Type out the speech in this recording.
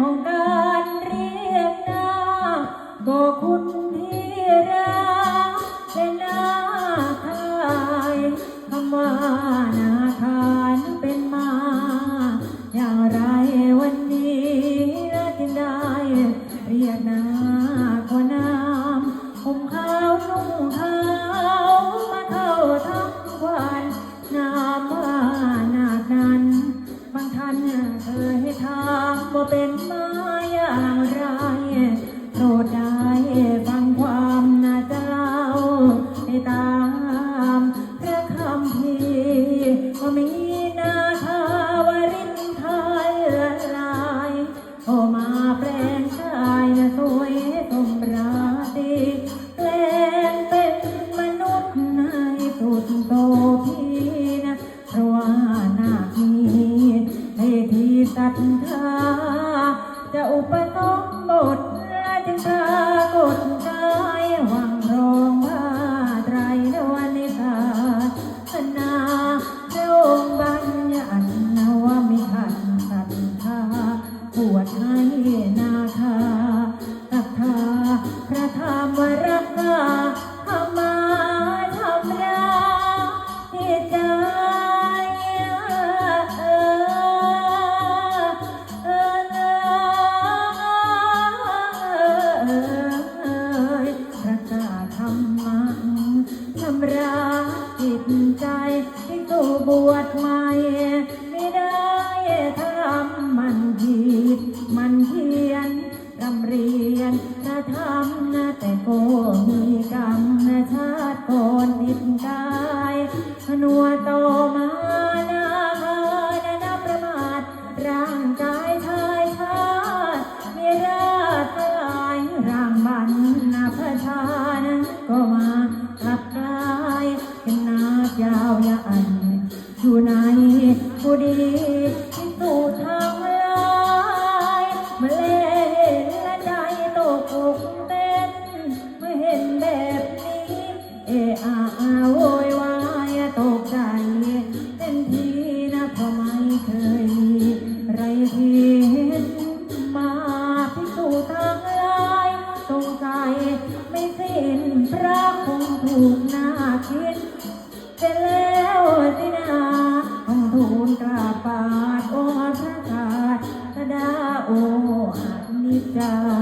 ของการเรียกหน้าก็คุณพี่รักเป็นน้าทายคำว่านาทานเป็นมา อย่างไรวันนี้น่าจะได้เรียกหนา เคยถามว่าเป็นมาอย่างไรโปรดได้ฟังความน่าจะเล่าให้ตามพระคำพีว่ามีนาคาวรินทายละลายโอมาำระจิตใจที่สู่บวชใหม่ไม่ได้ทำมันผิดมันเพียนรำเรียนพระธรรมนะแต่ก็มีกรรมนะชาติก่อนติดกายพนัวโตมานาคานะประมาทร่าง อยู่ในผู้ดีที่สู่ทางลายมล็ดและใจตกอกเต้นเมื่อเห็นแบบนี้ เออาอาโวยวายตกใจเต้นทีนะเพราะไม่เคยมีไรที่เห็นมาพิสูจน์ทางลายสงสัไม่สิ้นพระคงถูกนาคิดจะเล่ Yeah.